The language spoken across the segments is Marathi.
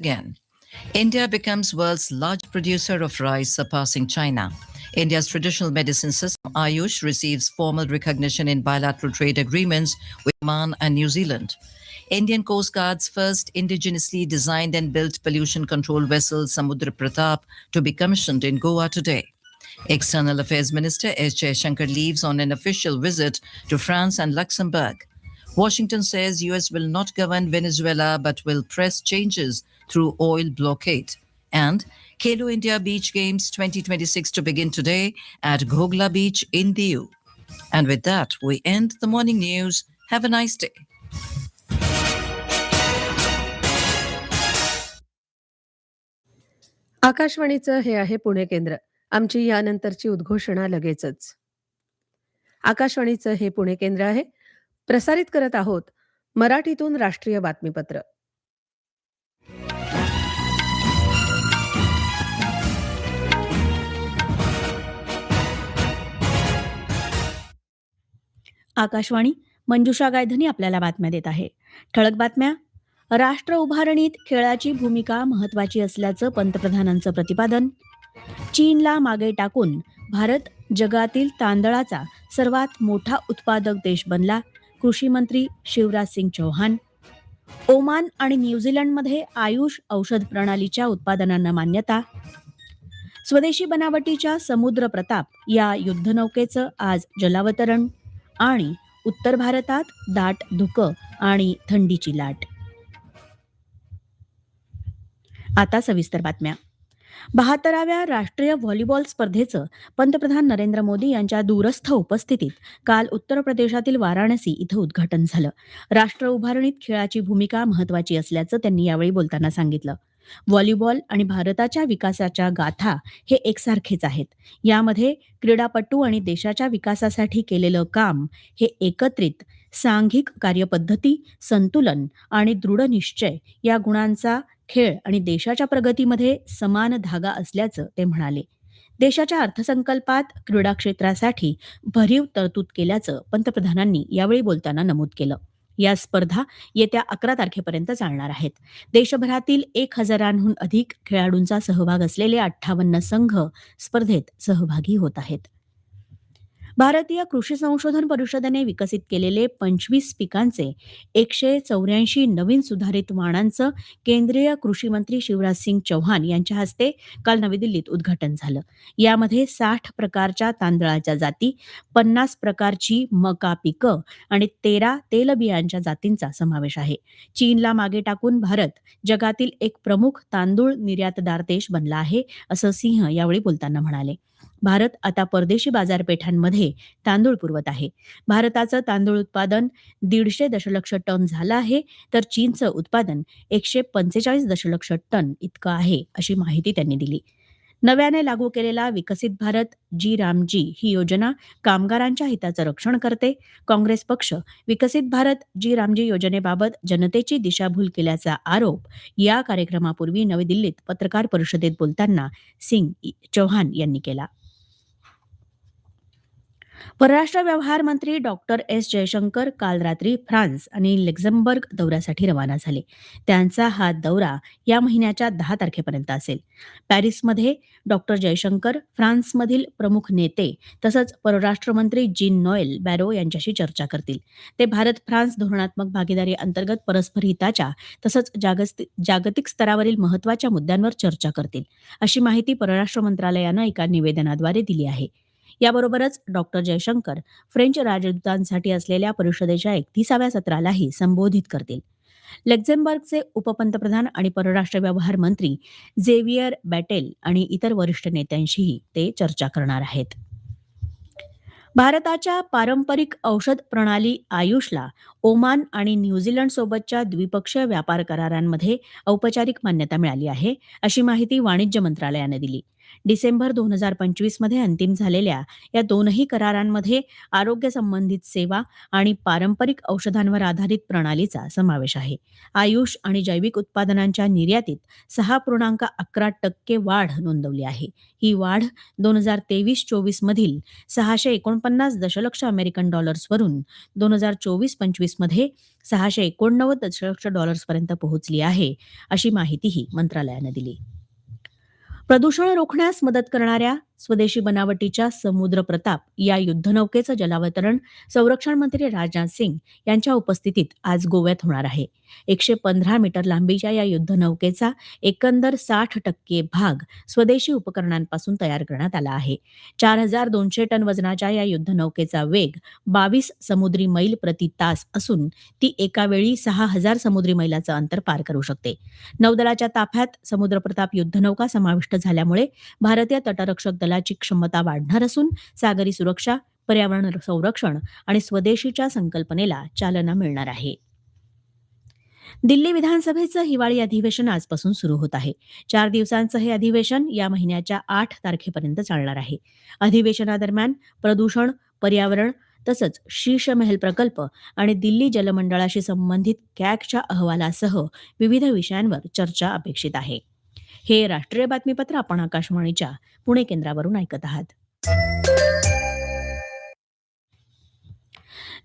Again, India becomes world's largest producer of rice, surpassing China. India's traditional medicine system, Ayush, receives formal recognition in bilateral trade agreements with Oman and New Zealand. Indian Coast Guard's first indigenously designed and built pollution control vessel, Samudra Pratap, to be commissioned in Goa today. External Affairs Minister S. Shankar leaves on an official visit to France and Luxembourg. Washington says US will not govern Venezuela but will press changes through oil blockade. And Kelo India Beach Games 2026 to begin today at Ghogla Beach in Diu. And with that, we end the morning news. Have a nice day. आकाशवाणीचं हे आहे पुणे केंद्र आमची यानंतरची उद्घोषणा लगेचच आकाशवाणीचं हे पुणे केंद्र आहे प्रसारित करत आहोत मराठीतून राष्ट्रीय बातमीपत्र आकाशवाणी मंजुषा गायधनी आपल्याला बातम्या देत आहे. ठळक बातम्या. राष्ट्र उभारणीत खेळाची भूमिका महत्वाची असल्याचं पंतप्रधानांचं प्रतिपादन. चीनला मागे टाकून भारत जगातील तांदळाचा सर्वात मोठा उत्पादक देश बनला कृषी मंत्री शिवराज सिंग चौहान. ओमान आणि न्यूझीलंडमध्ये आयुष औषध प्रणालीच्या उत्पादनांना मान्यता. स्वदेशी बनावटीच्या समुद्र प्रताप या युद्धनौकेचं आज जलावतरण. आणि उत्तर भारतात दाट धुकं आणि थंडीची लाट. आता सविस्तर बातम्या. बहात्तराव्या राष्ट्रीय व्हॉलीबॉल स्पर्धेचं पंतप्रधान नरेंद्र मोदी यांच्या दूरस्थ उपस्थितीत काल उत्तर प्रदेशातील वाराणसी इथं उद्घाटन झालं. राष्ट्र उभारणीत खेळाची भूमिका महत्वाची असल्याचं त्यांनी यावेळी बोलताना सांगितलं. व्हॉलीबॉल आणि भारताच्या विकासाच्या गाथा हे एकसारखेच आहेत. यामध्ये क्रीडापटू आणि देशाच्या विकासासाठी केलेलं काम हे एकत्रित सांघिक कार्यपद्धती संतुलन आणि दृढनिश्चय या गुणांचा खेळ आणि देशाच्या प्रगतीमध्ये समान धागा असल्याचं ते म्हणाले. देशाच्या अर्थसंकल्पात क्रीडा क्षेत्रासाठी भरीव तरतूद केल्याचं पंतप्रधानांनी यावेळी बोलताना नमूद केलं. या स्पर्धा येत्या अकरा तारखेपर्यंत चालणार आहेत. देशभरातील एक हजारांहून अधिक खेळाडूंचा सहभाग असलेले अठ्ठावन्न संघ स्पर्धेत सहभागी होत आहेत. भारतीय कृषी संशोधन परिषदेने विकसित केलेले पंचवीस पिकांचे एकशे चौऱ्याऐंशी नवीन सुधारित वाणांचं केंद्रीय कृषी मंत्री शिवराज सिंग चौहान यांच्या हस्ते काल नवी दिल्लीत उद्घाटन झालं. यामध्ये साठ प्रकारच्या तांदळाच्या जाती पन्नास प्रकारची मका पिकं आणि तेरा तेलबियांच्या जातींचा समावेश आहे. चीनला मागे टाकून भारत जगातील एक प्रमुख तांदूळ निर्यातदार देश बनला आहे असं सिंह यावेळी बोलताना म्हणाले. भारत आता परदेशी बाजारपेठांमध्ये तांदूळ पुरवत आहे. भारताचं तांदूळ उत्पादन दीडशे दशलक्ष टन झालं आहे तर चीनचं उत्पादन एकशे पंचेचाळीस दशलक्ष टन इतकं आहे अशी माहिती त्यांनी दिली. नव्याने लागू केलेला विकसित भारत जी रामजी ही योजना कामगारांच्या हिताचं रक्षण करते. काँग्रेस पक्ष विकसित भारत जी रामजी योजनेबाबत जनतेची दिशाभूल केल्याचा आरोप या कार्यक्रमापूर्वी नवी दिल्लीत पत्रकार परिषदेत बोलताना सिंग चौहान यांनी केला. परराष्ट्र व्यवहार मंत्री डॉक्टर एस जयशंकर काल रात्री फ्रान्स आणि लक्झमबर्ग दौऱ्यासाठी रवाना झाले. त्यांचा हा दौरा या महिन्याच्या दहा तारखेपर्यंत असेल. पॅरिसमध्ये डॉक्टर जयशंकर फ्रान्समधील प्रमुख नेते तसंच परराष्ट्र मंत्री जीन नोएल बॅरो यांच्याशी चर्चा करतील. ते भारत फ्रान्स धोरणात्मक भागीदारी अंतर्गत परस्पर हिताच्या तसंच जागतिक जागतिक स्तरावरील महत्त्वाच्या मुद्द्यांवर चर्चा करतील अशी माहिती परराष्ट्र मंत्रालयानं एका निवेदनाद्वारे दिली आहे. याबरोबरच डॉक्टर जयशंकर फ्रेंच राजदूतांसाठी असलेल्या परिषदेच्या एकतीसाव्या सत्रालाही संबोधित करतील. लक्झेंबर्गचे उपपंतप्रधान आणि परराष्ट्र व्यवहार मंत्री झेवियर बॅटेल आणि इतर वरिष्ठ नेत्यांशीही ते चर्चा करणार आहेत. भारताच्या पारंपरिक औषध प्रणाली आयुषला ओमान आणि न्यूझीलंड सोबतच्या द्विपक्षीय व्यापार करारांमध्ये औपचारिक मान्यता मिळाली आहे अशी माहिती वाणिज्य मंत्रालयाने दिली. डिसेंबर दोन हजार पंचवीसमध्ये अंतिम झालेल्या या दोनही करारांमध्ये आरोग्य संबंधित सेवा आणि पारंपरिक औषधांवर आधारित प्रणालीचा समावेश आहे. आयुष आणि जैविक उत्पादनांच्या निर्यातीत सहा पूर्णांक अकरा टक्के वाढ नोंदवली आहे. ही वाढ दोन हजार तेवीस चोवीस मधील सहाशे एकोणपन्नास दशलक्ष अमेरिकन डॉलर्सवरून दोन हजार चोवीस पंचवीसमध्ये सहाशे एकोणनव्वद दशलक्ष डॉलर्सपर्यंत पोहोचली आहे अशी माहितीही मंत्रालयानं दिली. प्रदूषण रोखण्यास मदत करणाऱ्या स्वदेशी बनावटीच्या समुद्र प्रताप या युद्धनौकेचं जलावतरण संरक्षण मंत्री राजनाथ सिंग यांच्या उपस्थितीत आज गोव्यात होणार आहे. एकशे पंधरा मीटर लांबीच्या या युद्धनौकेचा एकंदर साठ टक्के भाग स्वदेशी उपकरणांपासून तयार करण्यात आला आहे. चार हजार दोनशे टन वजनाच्या या युद्धनौकेचा वेग बावीस समुद्री मैल प्रति तास असून ती एका वेळी सहा हजार समुद्री मैलाचं अंतर पार करू शकते. नौदलाच्या ताफ्यात समुद्र प्रताप युद्धनौका समाविष्ट झाल्यामुळे भारतीय तटरक्षक दल दलाची क्षमता वाढणार असून सागरी सुरक्षा पर्यावरण संरक्षण आणि स्वदेशीच्या संकल्पनेला चालना मिळणार आहे. दिल्ली विधानसभेचं हिवाळी अधिवेशन आजपासून सुरू होत आहे. चार दिवसांचं हे अधिवेशन या महिन्याच्या आठ तारखेपर्यंत चालणार आहे. अधिवेशनादरम्यान प्रदूषण पर्यावरण तसंच शीश महल प्रकल्प आणि दिल्ली जलमंडळाशी संबंधित कॅगच्या अहवालासह विविध विषयांवर चर्चा अपेक्षित आहे. हे राष्ट्रीय बातमीपत्र आपण आकाशवाणीच्या पुणे केंद्रावरून ऐकत आहात.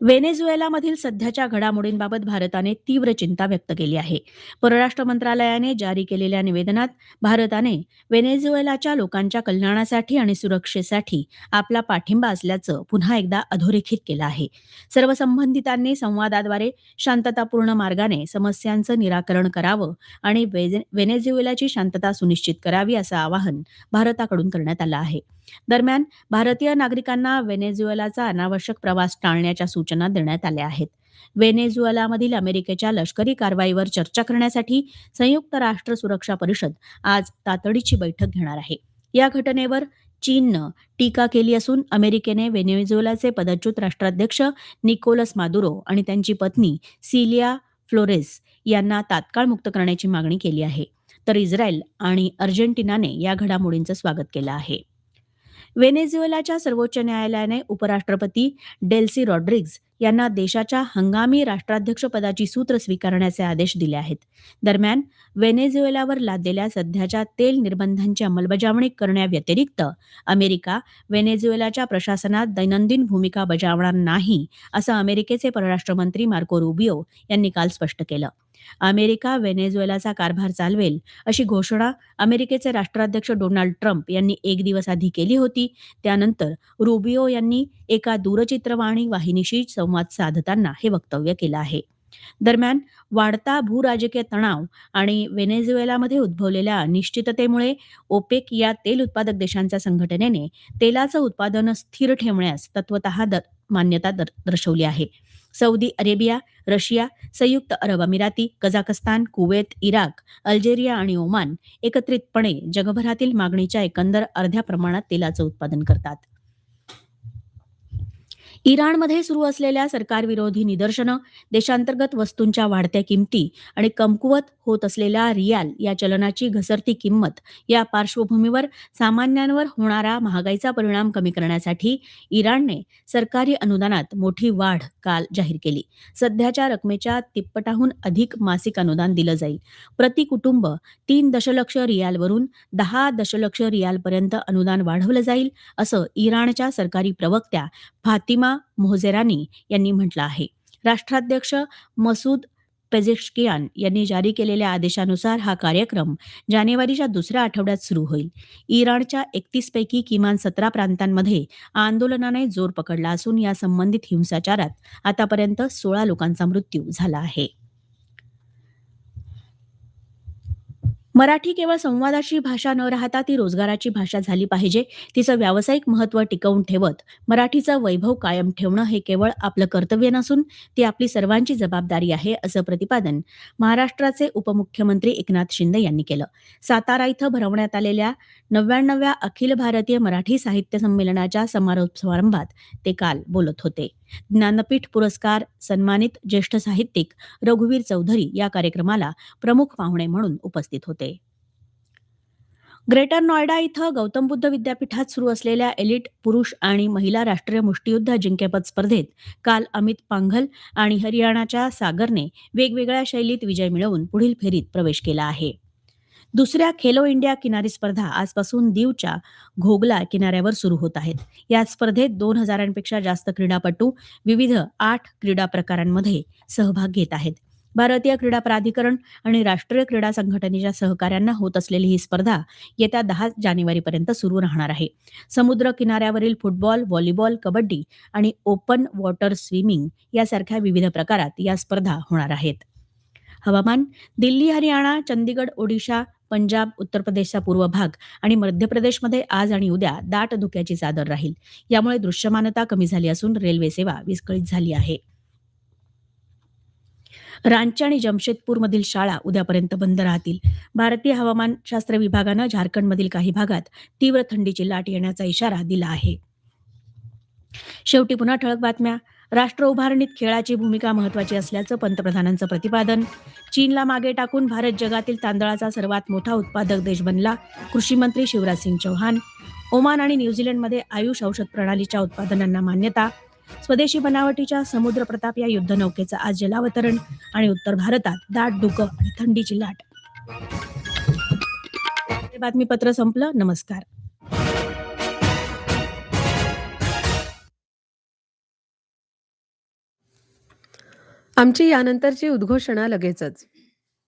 व्हेनेझुएलामधील सध्याच्या घडामोडींबाबत भारताने तीव्र चिंता व्यक्त केली आहे. परराष्ट्र मंत्रालयाने जारी केलेल्या निवेदनात भारताने व्हेनेझुएलाच्या लोकांच्या कल्याणासाठी आणि सुरक्षेसाठी आपला पाठिंबा असल्याचं पुन्हा एकदा अधोरेखित केलं आहे. सर्व संबंधितांनी संवादाद्वारे शांततापूर्ण मार्गाने समस्यांचं निराकरण करावं आणि व्हेनेझुएलाची शांतता सुनिश्चित करावी असं आवाहन भारताकडून करण्यात आलं आहे. दरम्यान भारतीय नागरिकांना व्हेनेझुएलाचा अनावश्यक प्रवास टाळण्याच्या सूचना देण्यात आल्या आहेत. व्हेनेझुएलामधील अमेरिकेच्या लष्करी कारवाईवर चर्चा करण्यासाठी संयुक्त राष्ट्र सुरक्षा परिषद आज तातडीची बैठक घेणार आहे. या घटनेवर चीननं टीका केली असून अमेरिकेने व्हेनेझुएलाचे पदच्युत राष्ट्राध्यक्ष निकोलस मादुरो आणि त्यांची पत्नी सिलिया फ्लोरेस यांना तात्काळ मुक्त करण्याची मागणी केली आहे. तर इस्रायल आणि अर्जेंटिनाने या घडामोडींचं स्वागत केलं आहे. व्हेनेझुएलाच्या सर्वोच्च न्यायालयाने उपराष्ट्रपती डेल्सी रॉड्रिग्ज यांना देशाच्या हंगामी राष्ट्राध्यक्षपदाची सूत्र स्वीकारण्याचे आदेश दिले आहेत. दरम्यान व्हेनेझुएलावर लादलेल्या सध्याच्या तेल निर्बंधांची अंमलबजावणी करण्याव्यतिरिक्त अमेरिका व्हेनेझुएलाच्या प्रशासनात दैनंदिन भूमिका बजावणार नाही असं अमेरिकेचे परराष्ट्र मंत्री मार्को रुबियो यांनी काल स्पष्ट केलं. अमेरिका व्हेनेझुएलाचा कारभार चालवेल अशी घोषणा अमेरिकेचे राष्ट्राध्यक्ष डोनाल्ड ट्रम्प यांनी एक दिवस आधी केली होती. त्यानंतर रुबियो यांनी एका दूरचित्रवाणी वाहिनीशी संवाद साधताना हे वक्तव्य केलं आहे. दरम्यान वाढता भूराजकीय तणाव आणि व्हेनेझुएलामध्ये उद्भवलेल्या अनिश्चिततेमुळे ओपेक या तेल उत्पादक देशांच्या संघटनेने तेलाचं उत्पादन स्थिर ठेवण्यास तत्वत दर- मान्यता दर्शवली आहे. सौदी अरेबिया रशिया संयुक्त अरब अमिराती कझाकस्तान कुवेत इराक अल्जेरिया आणि ओमान एकत्रितपणे जगभरातील मागणीच्या एकंदर अर्ध्या प्रमाणात तेलाचं उत्पादन करतात. इराणमध्ये सुरू असलेल्या सरकारविरोधी निदर्शनं देशांतर्गत वस्तूंच्या वाढत्या किमती आणि कमकुवत होत असलेल्या रियाल या चलनाची घसरती किंमत या पार्श्वभूमीवर सामान्यांवर होणारा महागाईचा परिणाम कमी करण्यासाठी इराणने सरकारी अनुदानात मोठी वाढ काल जाहीर केली. सध्याच्या रकमेच्या तिप्पटाहून अधिक मासिक अनुदान दिलं जाईल. प्रति कुटुंब तीन दशलक्ष रियालवरून दहा दशलक्ष रियालपर्यंत अनुदान वाढवलं जाईल असं इराणच्या सरकारी प्रवक्त्या फातिमा मोहजेरानी यांनी म्हटलं आहे. राष्ट्राध्यक्ष मसूद पेझेशकियान यांनी जारी केलेल्या आदेशानुसार हा कार्यक्रम जानेवारीच्या दुसऱ्या आठवड्यात सुरू होईल. इराणच्या एकतीस पैकी किमान सतरा प्रांतांमध्ये आंदोलनाने जोर पकडला असून या संबंधित हिंसाचारात आतापर्यंत सोळा लोकांचा मृत्यू झाला आहे. मराठी केवळ संवादाची भाषा न राहता ती रोजगाराची भाषा झाली पाहिजे. तिचं व्यावसायिक महत्त्व टिकवून ठेवत मराठीचं वैभव कायम ठेवणं हे केवळ आपलं कर्तव्य नसून ती आपली सर्वांची जबाबदारी आहे असं प्रतिपादन महाराष्ट्राचे उपमुख्यमंत्री एकनाथ शिंदे यांनी केलं. सातारा इथं भरवण्यात आलेल्या नव्याण्णव्या अखिल भारतीय मराठी साहित्य संमेलनाच्या समारोप समारंभात ते काल बोलत होते. ज्ञानपीठ पुरस्कार सन्मानित ज्येष्ठ साहित्यिक रघुवीर चौधरी या कार्यक्रमाला प्रमुख पाहुणे म्हणून उपस्थित होते. ग्रेटर नॉयडा इथं गौतम बुद्ध विद्यापीठात सुरू असलेल्या एलिट पुरुष आणि महिला राष्ट्रीय मुष्टियुद्ध अजिंक्यपद स्पर्धेत काल अमित पांघल आणि हरियाणाच्या सागरने वेगवेगळ्या शैलीत विजय मिळवून पुढील फेरीत प्रवेश केला आहे. दुसऱ्या खेलो इंडिया किनारी स्पर्धा आजपासून दीवच्या घोगला किनाऱ्यावर सुरू होत आहेत. या स्पर्धेत दोन हजारांपेक्षा जास्त क्रीडापटू विविध आठ क्रीडा प्रकारांमध्ये सहभाग घेत आहेत. भारतीय क्रीडा प्राधिकरण आणि राष्ट्रीय क्रीडा संघटनेच्या सहकार्यांना होत असलेली ही स्पर्धा येत्या दहा जानेवारीपर्यंत सुरू राहणार आहे. समुद्र किनाऱ्यावरील फुटबॉल व्हॉलीबॉल कबड्डी आणि ओपन वॉटर स्विमिंग यासारख्या विविध प्रकारात या स्पर्धा होणार आहेत. हवामान दिल्ली हरियाणा चंदीगड ओडिशा पंजाब उत्तर प्रदेशचा पूर्व भाग आणि मध्य प्रदेशमध्ये आज आणि उद्या दाट धुक्याची चादर राहील. यामुळे दृश्यमानता कमी झाली असून रेल्वे सेवा विस्कळीत झाली आहे. रांची आणि जमशेदपूरमधील शाळा उद्यापर्यंत बंद राहतील. भारतीय हवामानशास्त्र विभागानं झारखंडमधील काही भागात तीव्र थंडीची लाट येण्याचा इशारा दिला आहे. शेवटी पुन्हा ठळक बातम्या. राष्ट्र उभारणीत खेळाची भूमिका महत्वाची असल्याचं पंतप्रधानांचं प्रतिपादन. चीनला मागे टाकून भारत जगातील तांदळाचा सर्वात मोठा उत्पादक देश बनला कृषी मंत्री शिवराज सिंग चौहान. ओमान आणि न्यूझीलंडमध्ये आयुष औषध प्रणालीच्या उत्पादनांना मान्यता. स्वदेशी बनावटीच्या समुद्र प्रताप या युद्धनौकेचं आज जलावतरण आणि उत्तर भारतात दाट धुकं आणि थंडीची लाट. बातमीपत्र संपलं. नमस्कार. आमची यानंतरची उद्घोषणा लगेचच.